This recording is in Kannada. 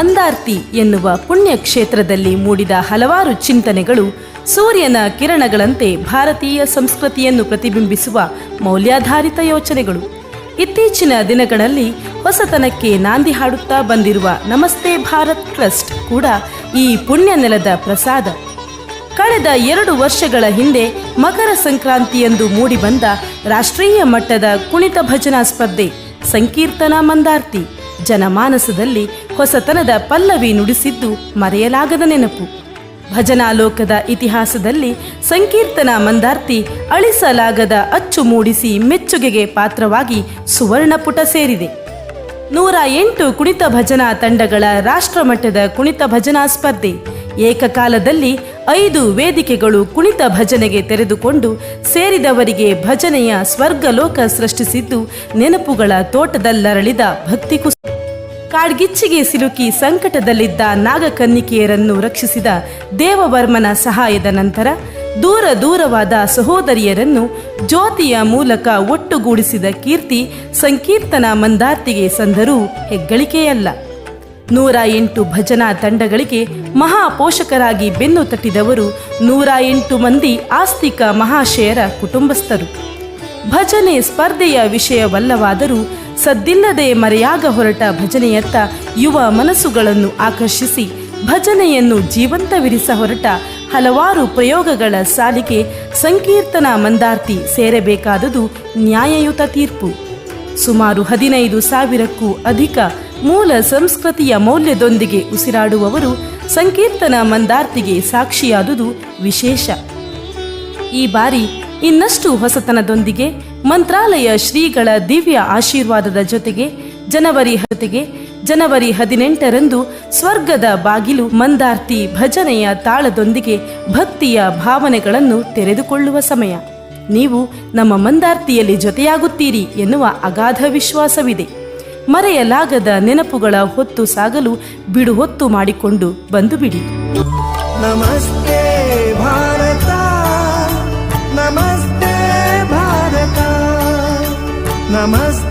ಮಂದಾರ್ತಿ ಎನ್ನುವ ಪುಣ್ಯ ಕ್ಷೇತ್ರದಲ್ಲಿ ಮೂಡಿದ ಹಲವಾರು ಚಿಂತನೆಗಳು ಸೂರ್ಯನ ಕಿರಣಗಳಂತೆ ಭಾರತೀಯ ಸಂಸ್ಕೃತಿಯನ್ನು ಪ್ರತಿಬಿಂಬಿಸುವ ಮೌಲ್ಯಾಧಾರಿತ ಯೋಚನೆಗಳು. ಇತ್ತೀಚಿನ ದಿನಗಳಲ್ಲಿ ಹೊಸತನಕ್ಕೆ ನಾಂದಿ ಹಾಡುತ್ತಾ ಬಂದಿರುವ ನಮಸ್ತೆ ಭಾರತ್ ಟ್ರಸ್ಟ್ ಕೂಡ ಈ ಪುಣ್ಯ ನೆಲದ ಪ್ರಸಾದ. ಕಳೆದ ಎರಡು ವರ್ಷಗಳ ಹಿಂದೆ ಮಕರ ಸಂಕ್ರಾಂತಿಯಂದು ಮೂಡಿಬಂದ ರಾಷ್ಟ್ರೀಯ ಮಟ್ಟದ ಕುಣಿತ ಭಜನಾ ಸ್ಪರ್ಧೆ ಸಂಕೀರ್ತನ ಮಂದಾರ್ತಿ, ಜನಮಾನಸದಲ್ಲಿ ಹೊಸತನದ ಪಲ್ಲವಿ ನುಡಿಸಿದ್ದು ಮರೆಯಲಾಗದ ನೆನಪು. ಭಜನಾಲೋಕದ ಇತಿಹಾಸದಲ್ಲಿ ಸಂಕೀರ್ತನ ಮಂದಾರ್ತಿ ಅಳಿಸಲಾಗದ ಅಚ್ಚು ಮೂಡಿಸಿ ಮೆಚ್ಚುಗೆಗೆ ಪಾತ್ರವಾಗಿ ಸುವರ್ಣಪುಟ ಸೇರಿದೆ. ನೂರ ಎಂಟು ಕುಣಿತ ಭಜನಾ ತಂಡಗಳ ರಾಷ್ಟ್ರಮಟ್ಟದ ಕುಣಿತ ಭಜನಾ ಸ್ಪರ್ಧೆ. ಏಕಕಾಲದಲ್ಲಿ ಐದು ವೇದಿಕೆಗಳು ಕುಣಿತ ಭಜನೆಗೆ ತೆರೆದುಕೊಂಡು ಸೇರಿದವರಿಗೆ ಭಜನೆಯ ಸ್ವರ್ಗಲೋಕ ಸೃಷ್ಟಿಸಿದ್ದು ನೆನಪುಗಳ ತೋಟದಲ್ಲರಳಿದ ಭಕ್ತಿ ಕುಸ ಕಾಡ್ಗಿಚ್ಚಿಗೆ ಸಿಲುಕಿ ಸಂಕಟದಲ್ಲಿದ್ದ ನಾಗಕನ್ನಿಕೆಯರನ್ನು ರಕ್ಷಿಸಿದ ದೇವವರ್ಮನ ಸಹಾಯದ ನಂತರ ದೂರ ದೂರವಾದ ಸಹೋದರಿಯರನ್ನು ಜ್ಯೋತಿಯ ಮೂಲಕ ಒಟ್ಟುಗೂಡಿಸಿದ ಕೀರ್ತಿ ಸಂಕೀರ್ತನ ಮಂದಾರ್ತಿಗೆ ಸಂದರೂ ಹೆಗ್ಗಳಿಕೆಯಲ್ಲ. ನೂರ ಎಂಟು ಭಜನಾ ತಂಡಗಳಿಗೆ ಮಹಾಪೋಷಕರಾಗಿ ಬೆನ್ನು ತಟ್ಟಿದವರು ನೂರ ಎಂಟು ಮಂದಿ ಆಸ್ತಿಕ ಮಹಾಶಯರ ಕುಟುಂಬಸ್ಥರು. ಭಜನೆ ಸ್ಪರ್ಧೆಯ ವಿಷಯವಲ್ಲವಾದರೂ ಸದ್ದಿಲ್ಲದೆ ಮರೆಯಾಗ ಹೊರಟ ಭಜನೆಯತ್ತ ಯುವ ಮನಸ್ಸುಗಳನ್ನು ಆಕರ್ಷಿಸಿ ಭಜನೆಯನ್ನು ಜೀವಂತವಿರಿಸ ಹೊರಟ ಹಲವಾರು ಪ್ರಯೋಗಗಳ ಸಾಲಿಗೆ ಸಂಕೀರ್ತನ ಮಂದಾರ್ತಿ ಸೇರಬೇಕಾದುದು ನ್ಯಾಯಯುತ ತೀರ್ಪು. ಸುಮಾರು ಹದಿನೈದು ಸಾವಿರಕ್ಕೂ ಅಧಿಕ ಮೂಲ ಸಂಸ್ಕೃತಿಯ ಮೌಲ್ಯದೊಂದಿಗೆ ಉಸಿರಾಡುವವರು ಸಂಕೀರ್ತನ ಮಂದಾರ್ತಿಗೆ ಸಾಕ್ಷಿಯಾದುದು ವಿಶೇಷ. ಈ ಬಾರಿ ಇನ್ನಷ್ಟು ಹೊಸತನದೊಂದಿಗೆ ಮಂತ್ರಾಲಯ ಶ್ರೀಗಳ ದಿವ್ಯ ಆಶೀರ್ವಾದದ ಜೊತೆಗೆ ಜನವರಿ ಜೊತೆಗೆ ಜನವರಿ ಹದಿನೆಂಟರಂದು ಸ್ವರ್ಗದ ಬಾಗಿಲು ಮಂದಾರ್ತಿ ಭಜನೆಯ ತಾಳದೊಂದಿಗೆ ಭಕ್ತಿಯ ಭಾವನೆಗಳನ್ನು ತೆರೆದುಕೊಳ್ಳುವ ಸಮಯ. ನೀವು ನಮ್ಮ ಮಂದಾರ್ತಿಯಲ್ಲಿ ಜೊತೆಯಾಗುತ್ತೀರಿ ಎನ್ನುವ ಅಗಾಧ ವಿಶ್ವಾಸವಿದೆ. ಮರೆಯಲಾಗದ ನೆನಪುಗಳ ಹೊತ್ತು ಸಾಗಲು ಬಿಡು ಹೊತ್ತು ಮಾಡಿಕೊಂಡು ಬಂದು ಬಿಡಿ. ನಮಸ್ತೆ ಭಾರತ ನಮಸ್ತೆ ಭಾರತ ನಮಸ್ತೆ